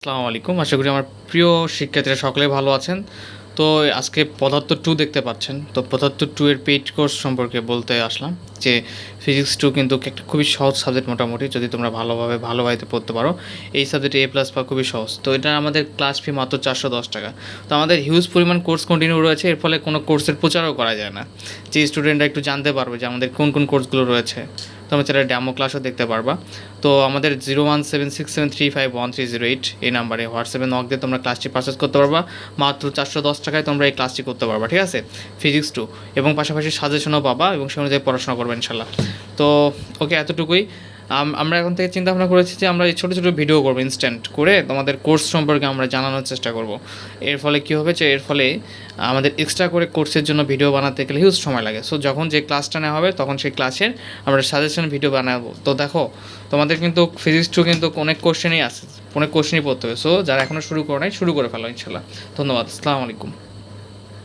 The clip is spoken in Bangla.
আসসালামু আলাইকুম। আশা করি আমার প্রিয় শিক্ষার্থীরা সকলে ভালো আছেন। তো আজকে পদার্থ টু দেখতে পাচ্ছেন। তো পদার্থ টু এর পেইড কোর্স সম্পর্কে বলতে আসলাম যে ফিজিক্স টু কিন্তু একটা খুবই সহজ সাবজেক্ট মোটামুটি, যদি তোমরা ভালোভাবে ভালোভাবে পড়তে পারো। এই সাবজেক্টে এ প্লাস পাওয়া খুবই সহজ। তো এটা আমাদের ক্লাস ফি মাত্র চারশো দশ টাকা। তো আমাদের হিউজ পরিমাণ কোর্স কন্টিনিউ রয়েছে, এর ফলে কোনো কোর্সের প্রচারও করা যায় না। যে স্টুডেন্টরা একটু জানতে পারবে যে আমাদের কোন কোন কোর্সগুলো রয়েছে। তোমরা চাইলে ড্যামো ক্লাসও দেখতে পারবা। তো আমাদের zero one seven six seven three five one three zero eight এই নাম্বারে হোয়াটসঅ্যাপে নক দিয়ে তোমরা ক্লাসটি পারচেস করতে পারবা। মাত্র চারশো দশ টাকায় তোমরা এই ক্লাসটি করতে পারবা, ঠিক আছে? ফিজিক্স টু এবং পাশাপাশি সাজেশনও পাবা এবং সে অনুযায়ী পড়াশোনা করবে ইনশাল্লাহ তো ওকে এতটুকুই। আমরা এখন থেকে চিন্তা ভাবনা করেছি যে আমরা এই ছোটো ছোটো ভিডিও করব ইনস্ট্যান্ট করে তোমাদের কোর্স সম্পর্কে আমরা জানানোর চেষ্টা করব। এর ফলে কী হবে যে এর ফলে আমাদের এক্সট্রা করে কোর্সের জন্য ভিডিও বানাতে গেলে হিউজ সময় লাগে। সো যখন যে ক্লাসটা নেওয়া হবে, তখন সেই ক্লাসের আমরা সাজেশন ভিডিও বানাবো। তো দেখো, তোমাদের কিন্তু ফিজিক্স টু কিন্তু অনেক কোশ্চেনই আছে, অনেক কোশ্চেনই পড়তে হবে। সো যারা এখনও শুরু করে নাই, শুরু করে ফেলো ইনশাল্লাহ ধন্যবাদ, আসসালামু আলাইকুম।